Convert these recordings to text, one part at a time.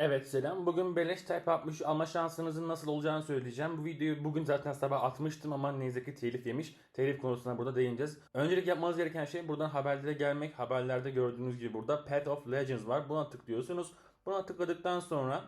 Evet selam. Bugün beleş Type 60 alma şansınızın nasıl olacağını söyleyeceğim. Bu videoyu bugün zaten sabah atmıştım ama ne yazık ki telif yemiş. Telif konusuna burada değineceğiz. Öncelik yapmanız gereken şey buradan haberlere gelmek. Haberlerde gördüğünüz gibi burada Path of Legends var. Buna tıklıyorsunuz. Buna tıkladıktan sonra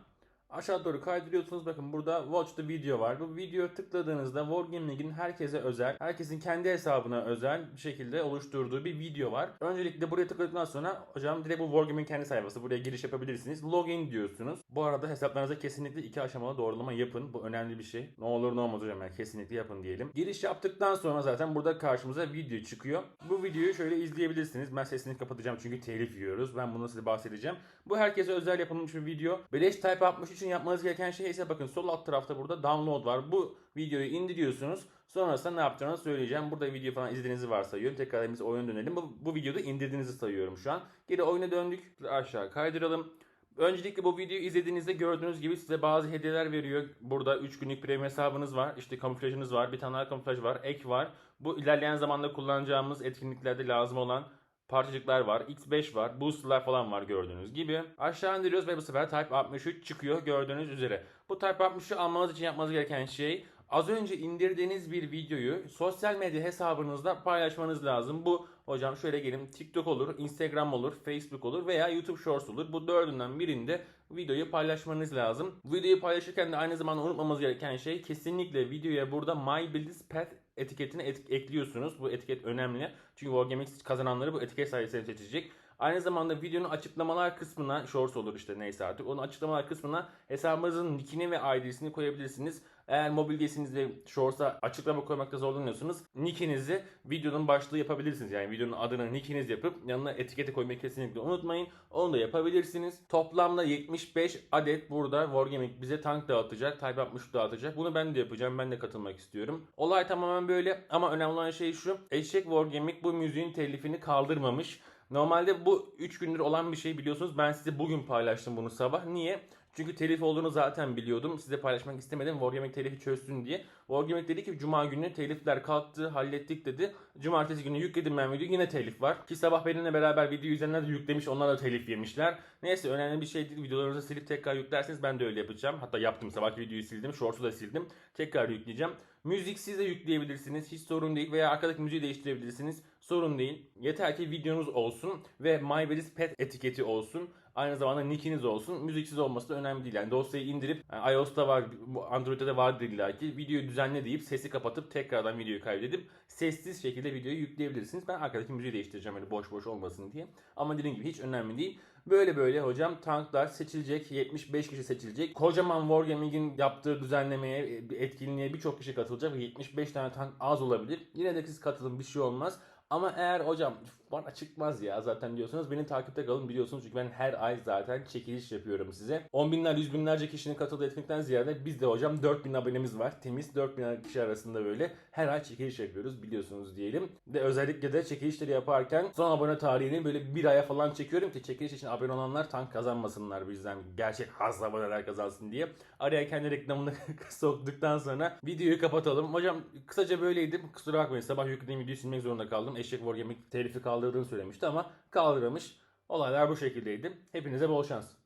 aşağı doğru kaydırıyorsunuz. Bakın burada Watch the Video var. Bu videoya tıkladığınızda Wargaming'in herkese özel, herkesin kendi hesabına özel bir şekilde oluşturduğu bir video var. Öncelikle buraya tıkladıktan sonra hocam direkt bu Wargaming kendi sayfası. Buraya giriş yapabilirsiniz. Login diyorsunuz. Bu arada hesaplarınıza kesinlikle iki aşamalı doğrulama yapın. Bu önemli bir şey. Ne olur ne olmaz hocam yani kesinlikle yapın diyelim. Giriş yaptıktan sonra zaten burada karşımıza video çıkıyor. Bu videoyu şöyle izleyebilirsiniz. Ben sesini kapatacağım çünkü telif yiyoruz. Ben bunu size bahsedeceğim. Bu herkese özel yapılmış bir video. Beleş Type 60 için yapmanız gereken şey ise bakın sol alt tarafta burada download var. Bu videoyu indiriyorsunuz. Sonrasında ne yapacağınızı söyleyeceğim. Burada video falan izlediğinizi varsayıyorum. Tekrar biz oyuna dönelim. Bu, bu videoda indirdiğinizi sayıyorum şu an. Geri oyuna döndük. Aşağı kaydıralım. Öncelikle bu videoyu izlediğinizde gördüğünüz gibi size bazı hediyeler veriyor. Burada 3 günlük premium hesabınız var. İşte kamuflajınız var. Bir tane kamuflaj var. Ek var. Bu ilerleyen zamanda kullanacağımız etkinliklerde lazım olan parçacıklar var. X5 var. Booster'lar falan var gördüğünüz gibi. Aşağı indiriyoruz ve bu sefer Type 63 çıkıyor gördüğünüz üzere. Bu Type 63'ü almanız için yapmanız gereken şey az önce indirdiğiniz bir videoyu sosyal medya hesabınızda paylaşmanız lazım. Bu hocam şöyle gelin TikTok olur, Instagram olur, Facebook olur veya YouTube Shorts olur. Bu dördünden birinde videoyu paylaşmanız lazım. Videoyu paylaşırken de aynı zamanda unutmamamız gereken şey kesinlikle videoya burada My Business Path etiketini et- ekliyorsunuz. Bu etiket önemli. Çünkü Wargaming kazananları bu etiket sayesinde seçecek. Aynı zamanda videonun açıklamalar kısmına, shorts olur işte neyse artık. Onun açıklamalar kısmına hesabınızın nickini ve ID'sini koyabilirsiniz. Eğer mobildesinizde shorts'a açıklama koymakta zorlanıyorsanız nickinizi videonun başlığı yapabilirsiniz. Yani videonun adını nickiniz yapıp yanına etiketi koymayı kesinlikle unutmayın. Onu da yapabilirsiniz. Toplamda 75 adet burada Wargaming bize tank dağıtacak. Type 60 dağıtacak. Bunu ben de yapacağım. Ben de katılmak istiyorum. Olay tamamen böyle ama önemli olan şey şu. Eşek Wargaming bu müziğin telifini kaldırmamış. Normalde bu 3 gündür olan bir şey biliyorsunuz. Ben size bugün paylaştım bunu sabah. Niye? Çünkü telif olduğunu zaten biliyordum. Size paylaşmak istemedim. Wargaming telifi çözsün diye. Wargaming dedi ki Cuma günü telifler kalktı, hallettik dedi. Cumartesi günü yükledim ben videoyu. Yine telif var. Ki sabah benimle beraber video izleyenler de yüklemiş. Onlar da telif yemişler. Neyse önemli bir şey değil. Videolarınızı silip tekrar yüklerseniz ben de öyle yapacağım. Hatta yaptım. Sabahki videoyu sildim. Shorts'u da sildim. Tekrar yükleyeceğim. Müziksiz de yükleyebilirsiniz. Hiç sorun değil. Veya arkadaki müziği değiştirebilirsiniz. Sorun değil. Yeter ki videonuz olsun ve MyBeris Pet etiketi olsun. Aynı zamanda nickiniz olsun. Müziksiz olması da önemli değil. Yani dosyayı indirip yani iOS'ta var, Android'de de vardır illa. Videoyu düzenle deyip sesi kapatıp tekrardan videoyu kaydedip sessiz şekilde videoyu yükleyebilirsiniz. Ben arkadaki müziği değiştireceğim öyle boş boş olmasın diye. Ama dediğim gibi hiç önemli değil. Böyle böyle hocam tanklar seçilecek. 75 kişi seçilecek. Kocaman Wargaming'in yaptığı düzenlemeye, etkinliğe birçok kişi katılacak. ve 75 tane tank az olabilir. Yine de siz katılın bir şey olmaz. Ama eğer hocam bana çıkmaz ya zaten diyorsanız beni takipte kalın biliyorsunuz çünkü ben her ay zaten çekiliş yapıyorum size. 10 binler yüz binlerce kişinin katıldığı etkinlikten ziyade bizde hocam 4000 abonemiz var. Temiz 4000 kişi arasında böyle her ay çekiliş yapıyoruz biliyorsunuz diyelim. Ve özellikle de çekilişleri yaparken son abone tarihini böyle bir aya falan çekiyorum ki çekiliş için abone olanlar tank kazanmasınlar bizden. Gerçek haz aboneler kazansın diye. Araya kendi reklamını soktuktan sonra videoyu kapatalım. Hocam kısaca böyleydi. Kusura bakmayın sabah yüklediğim videoyu silmek zorunda kaldım. Eşek Wargaming telifi kaldırdığını söylemişti ama kaldırmış. Olaylar bu şekildeydi. Hepinize bol şans.